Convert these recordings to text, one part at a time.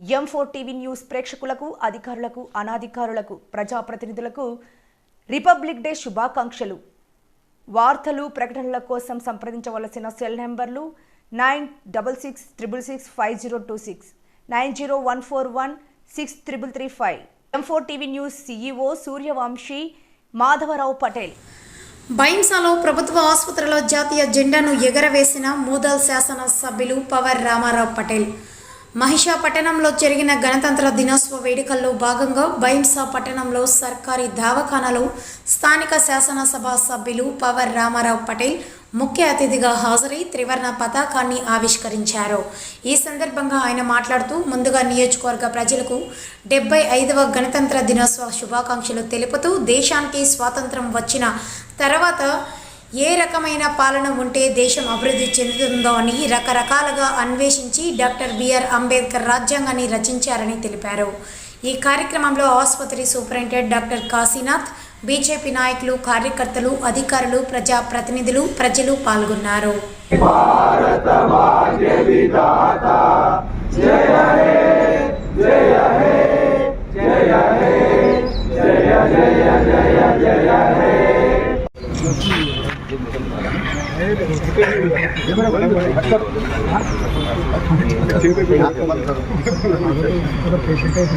ఎం four TV news ప్రేక్షకులకు అధికారులకు అనాధికారులకు ప్రజాప్రతినిధులకు రిపబ్లిక్ డే శుభాకాంక్షలు. వార్తలు ప్రకటనల కోసం సంప్రదించవలసిన సెల్ నెంబర్లు nine double six triple six five zero two six nine zero one four one six triple three five. M four TV news CEO Suryavanshi Madhavrao Patel. బైంసాలో ప్రభుత్వ ఆసుపత్రిలో జాతీయ జెండాను ఎగరవేసిన మూదల్ శాసన సభ్యులు పవర్ రామారావు పటేల్. మహిషా పట్టణంలో జరిగిన గణతంత్ర దినోత్సవ వేడుకల్లో భాగంగా బైంసా పట్టణంలో సర్కారీ దావఖానలో స్థానిక శాసనసభ సభ్యులు పవర్ రామారావు పటేల్ ముఖ్య అతిథిగా హాజరై త్రివర్ణ పతాకాన్ని ఆవిష్కరించారు. ఈ సందర్భంగా ఆయన మాట్లాడుతూ ముందుగా నియోజకవర్గ ప్రజలకు డెబ్బై ఐదవ గణతంత్ర దినోత్సవ శుభాకాంక్షలు తెలుపుతూ దేశానికి స్వాతంత్రం వచ్చిన తర్వాత ఏ రకమైన పాలన ఉంటే దేశం అభివృద్ధి చెందుతుందో అని రకరకాలుగా అన్వేషించి డాక్టర్ బిఆర్ అంబేద్కర్ రాజ్యాంగాన్ని రచించారని తెలిపారు. ఈ కార్యక్రమంలో ఆసుపత్రి సూపరింటెండెంట్ డాక్టర్ కాశీనాథ్ బీజేపీ నాయకులు కార్యకర్తలు అధికారులు ప్రజా ప్రతినిధులు ప్రజలు పాల్గొన్నారు. పేషెంట్ అయితే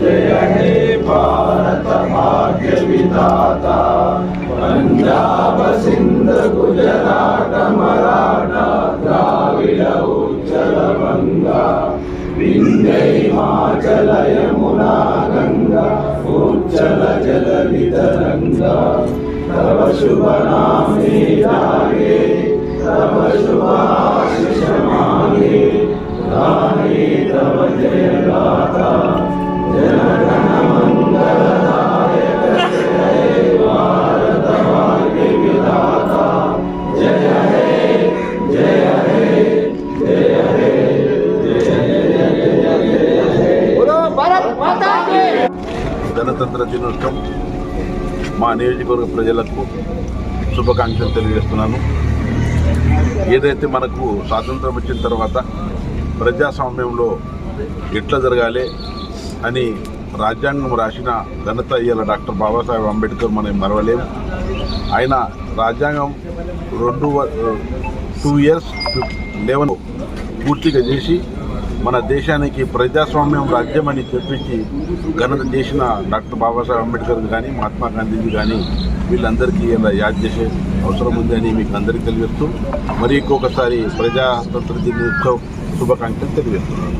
जय हे भारत भाग्य विधाता पंजाब सिंध गुजरात मराठा द्राविड उज्जल गंगा विंध्य हिमाचल यमुना गंगा उज्जल जल वितरंगा तव शुभ नामे जागे तव शुभ आशिष मागे గణతంత్ర దినోత్సవం మా నియోజకవర్గ ప్రజలకు శుభాకాంక్షలు తెలియజేస్తున్నాను. ఏదైతే మనకు స్వాతంత్రం వచ్చిన తర్వాత ప్రజాస్వామ్యంలో ఎట్లా జరగాలి అని రాజ్యాంగం రాసిన ఘనత ఇయ్యాల డాక్టర్ బాబాసాహెబ్ అంబేద్కర్ మనం మరవలేము ఆయన రాజ్యాంగం రెండు టూ ఇయర్స్ లెవెన్ పూర్తిగా చేసి మన దేశానికి ప్రజాస్వామ్యం రాజ్యం అని చెప్పించి ఘనత చేసిన డాక్టర్ బాబాసాహెబ్ అంబేద్కర్ కానీ మహాత్మా గాంధీజీ కానీ వీళ్ళందరికీ ఇలా యాద్ చేసే అవసరం ఉందని మీకు అందరికీ తెలియజేస్తూ మరి ఇంకొకసారి ప్రజాతంత్ర దినోత్సవ శుభాకాంక్షలు తెలియజేస్తున్నాను